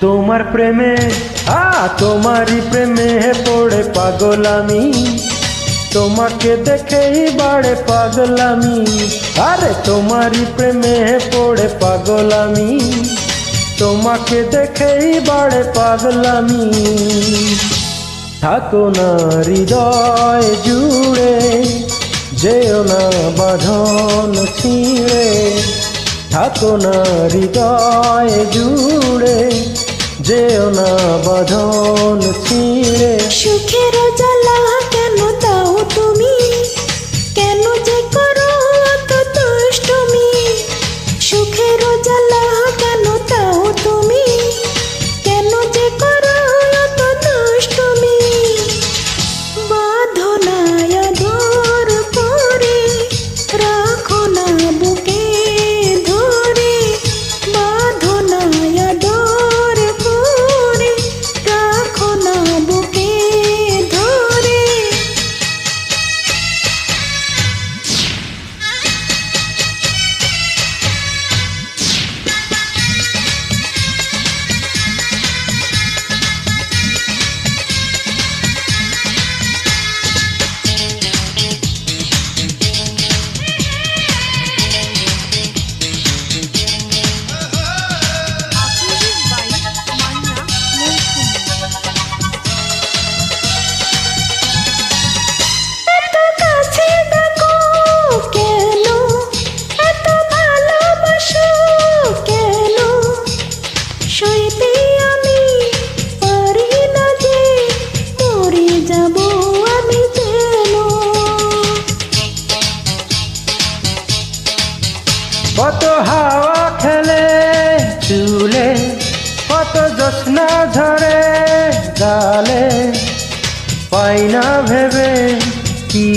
তোমার প্রেমে, আ, তোমারই প্রেমে হে পড়ে পাগল আমি তোমাকে দেখেই বাড়ে পাগলামি। আরে, তোমারই প্রেমে হে পড়ে পাগল আমি তোমাকে দেখেই বাড়ে পাগলামি। থাকো না হৃদয় জুড়ে, যেও না বাঁধন ছিঁড়ে। থাকো না হৃদয় জুড়ে যেও না বাঁধন ছিঁড়ে। সুখের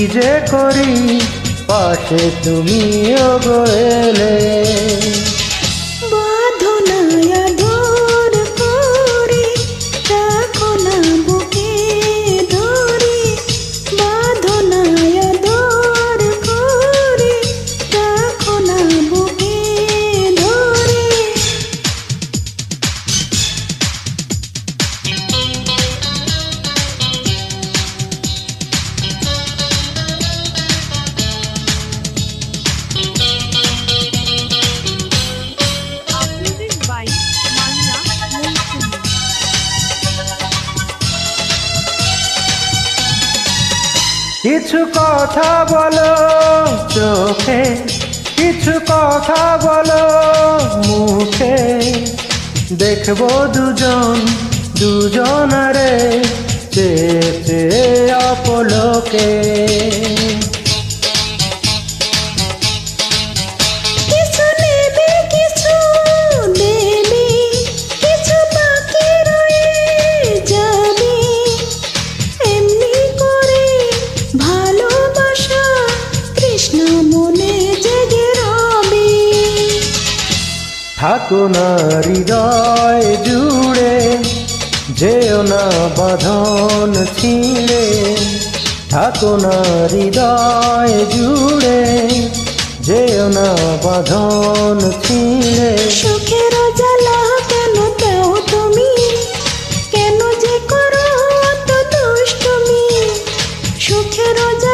যে করি পাশে তুমিও গেলে কিছু কথা বলো চোখে কিছু কথা বলো মুখে। দেখব দুজন দুজনারে চেয়ে অপলোকে। থাকো না হৃদয় জুড়ে, যেও না বাঁধন ছিঁড়ে। থাকো না হৃদয় জুড়ে, যেও না বাঁধন ছিঁড়ে। সুখের জ্বালা কেন দাও তুমি? কেন যে করো অত দুষ্টুমি সুখের জ্বালা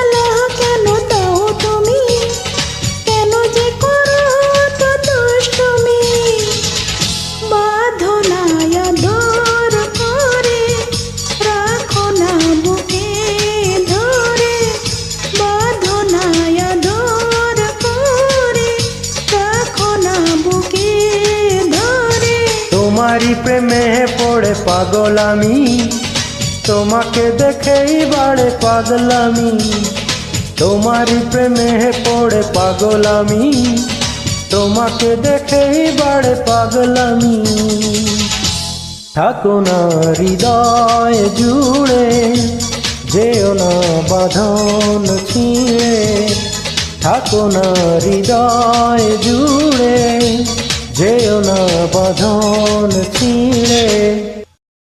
তোমারই প্রেমে পড়ে পাগল আমি তোমাকে দেখেই বাড়ে পাগলামি। তোমারই প্রেমে পড়ে পাগল আমি তোমাকে দেখেই বাড়ে পাগলামি। থাকো না হৃদয় জুড়ে, যেও না বাঁধন ছিঁড়ে। থাকো না হৃদয় জুড়ে যেও না বাঁধন ছিঁড়ে।